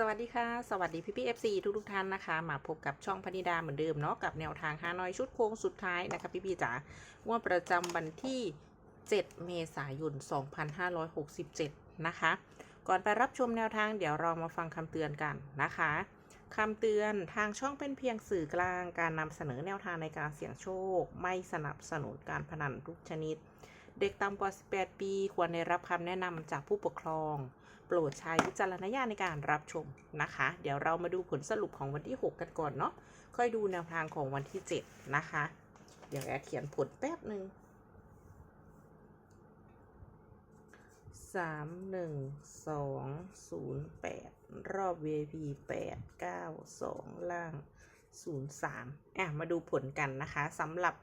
สวัสดีค่ะ สวัสดีพี่พี่เอฟซีทุกทุกท่านนะคะ มาพบกับช่องพนิดาเหมือนเดิมเนาะกับแนวทางฮานอยชุดโค้งสุดท้ายนะคะพี่พี่จ๋างวดประจำวันที่ 7 เมษายน 2567 นะคะ ก่อนไปรับชมแนวทางเดี๋ยวเรามาฟังคำเตือนกันนะคะคำเตือนทางช่องเป็นเพียงสื่อกลางการนำเสนอแนวทางในการเสี่ยงโชค ไม่สนับสนุนการพนันทุกชนิด เด็กต่ำกว่า 18 ปี ควรได้รับคำแนะนำจากผู้ปกครอง โปรดใช้วิจารณญาณในการรับชมนะคะ เดี๋ยวเรามาดูผลสรุปของวันที่ 6 กันก่อนเนาะ ค่อยดูแนวทางของวันที่ 7 นะคะ เดี๋ยวแอเขียนผลแป๊บหนึ่งสามหนึ่งสองศูนย์แปดรอบ VIP แปดเก้าสองล่างศูนย์สามอะ มาดูผลกันนะคะสำหรับ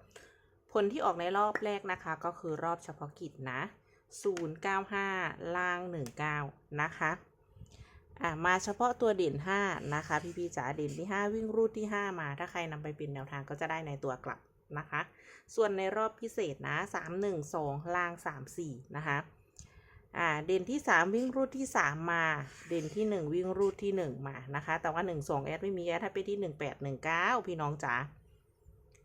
ผลที่ออกในรอบแรกนะคะ ก็คือรอบเฉพาะกิจนะ095 ล่าง 19 นะคะอ่ามาเฉพาะตัวเด่น 5 นะคะ พี่พี่ๆจ๋าเด่นที่ 5 วิ่งรูดที่ 5 มา ถ้าใครนำไปเป็นแนวทางก็จะได้ในตัวกลับนะคะ ส่วนในรอบพิเศษนะ 3 1 2 ล่าง 3 4 นะคะอ่าเด่นที่ 3 วิ่งรูดที่ 3 มา เด่นที่ 1 วิ่งรูดที่ 1 มานะคะ แต่ว่า 1 2 แอดไม่มีแอดให้ไปที่ 1 8 1 9 พี่น้องจ๋า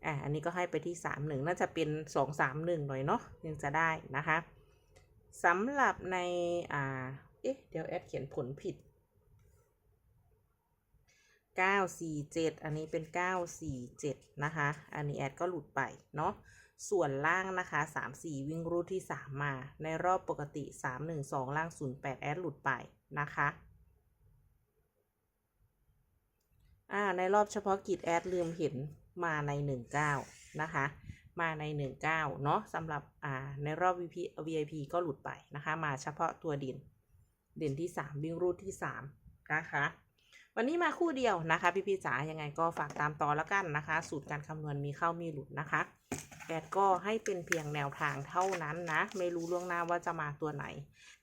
อ่าอันนี้ก็ให้ไปที่ 3 1 น่าจะเป็น 2 3 1 หน่อยเนาะยังจะได้นะคะสำหรับในอ่าเอ๊ะเดี๋ยวแอดเขียนผลผิด 947 อันนี้เป็น 947 นะคะ อันนี้แอดก็หลุดไปเนาะส่วนล่างนะคะ 34 วิ่งรูดที่ 3 มา ในรอบปกติ 312 ล่าง 08 แอดหลุดไปนะคะอ่าในรอบเฉพาะกิจแอดลืมเห็น มาใน 19 นะคะ มาใน 19 เนาะสำหรับอ่าในรอบ VIP VIP ก็หลุดไปนะคะ มาเฉพาะตัวด่นเด่นที่ 3 วิ่งรูดที่ 3 นะคะวันนี้มาคู่เดียวนะคะ พี่พี่จ๋ายังไงก็ฝากตามต่อแล้วกันนะคะ สูตรการคำนวณมีเข้ามีหลุดนะคะแอดก็ให้เป็นเพียงแนวทางเท่านั้นนะ ไม่รู้ล่วงหน้าว่าจะมาตัวไหน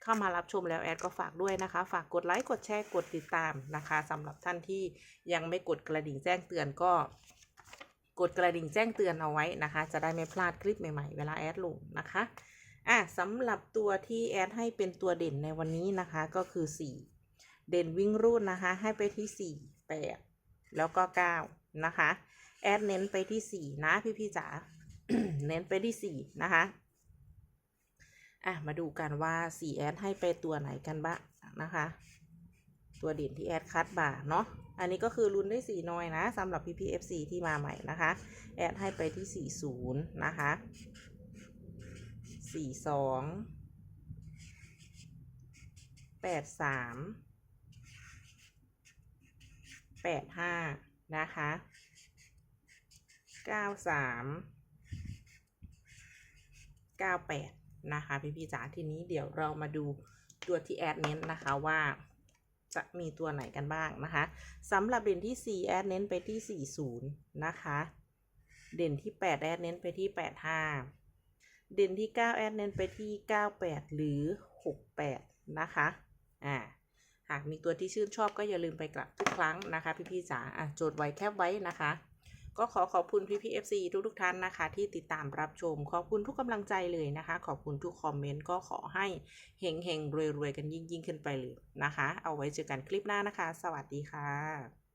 เข้ามารับชมแล้วแอดก็ฝากด้วยนะคะ ฝากกดไลค์กดแชร์กดติดตามนะคะสำหรับท่านที่ยังไม่กดกระดิ่งแจ้งเตือนก็ กดกระดิ่งแจ้งเตือนเอาไว้นะคะ จะได้ไม่พลาดคลิปใหม่ๆ เวลาแอดลงนะคะอะสำหรับตัวที่แอดให้เป็นตัวเด่นในวันนี้นะคะก็คือ 4 เด่นวิ่งรูดนะคะ ให้ไปที่ 4 8 แล้วก็ 9 นะคะ แอดเน้นไปที่ 4 นะพี่ๆจ๋าเน้นไปที่ 4 นะคะอะมาดูกันว่า 4 แอดให้ไปตัวไหนกันบ้างนะคะ ตัวเด่นที่แอดคัดบ่าเนาะอันนี้ก็คือลุ้นได้4น้อยนะสำหรับ PPFC ที่มาใหม่นะคะ แอดให้ไปที่ 40 นะคะ 42 83 85 นะคะ 93 98 นะคะ พี่พี่ๆจ๋าทีนี้เดี๋ยวเรามาดูตัวที่แอดเน้นนะคะว่า จะมีตัวไหนกันบ้างนะคะสำหรับเด่นที่ 4 แอดเน้นไปที่ 40 นะคะ เด่นที่ 8 แอดเน้นไปที่ 85 เด่นที่ 9 แอดเน้นไปที่ 98 หรือ 68 นะคะอ่าหากมีตัวที่ชื่นชอบก็อย่าลืมไปกลับทุกครั้งนะคะ พี่ๆจ๋าอะโจทย์ไว้แคบไว้นะคะ ก็ขอขอบคุณพี่พี่ FC ทุกทุกๆท่านนะคะ ที่ติดตามรับชม ขอบคุณทุกกำลังใจเลยนะคะ ขอบคุณทุกคอมเมนต์ก็ขอให้เฮงเฮงรวยรวยๆกันยิ่งยิ่งๆขึ้นไปเลยนะคะ เอาไว้เจอกันคลิปหน้านะคะ สวัสดีค่ะ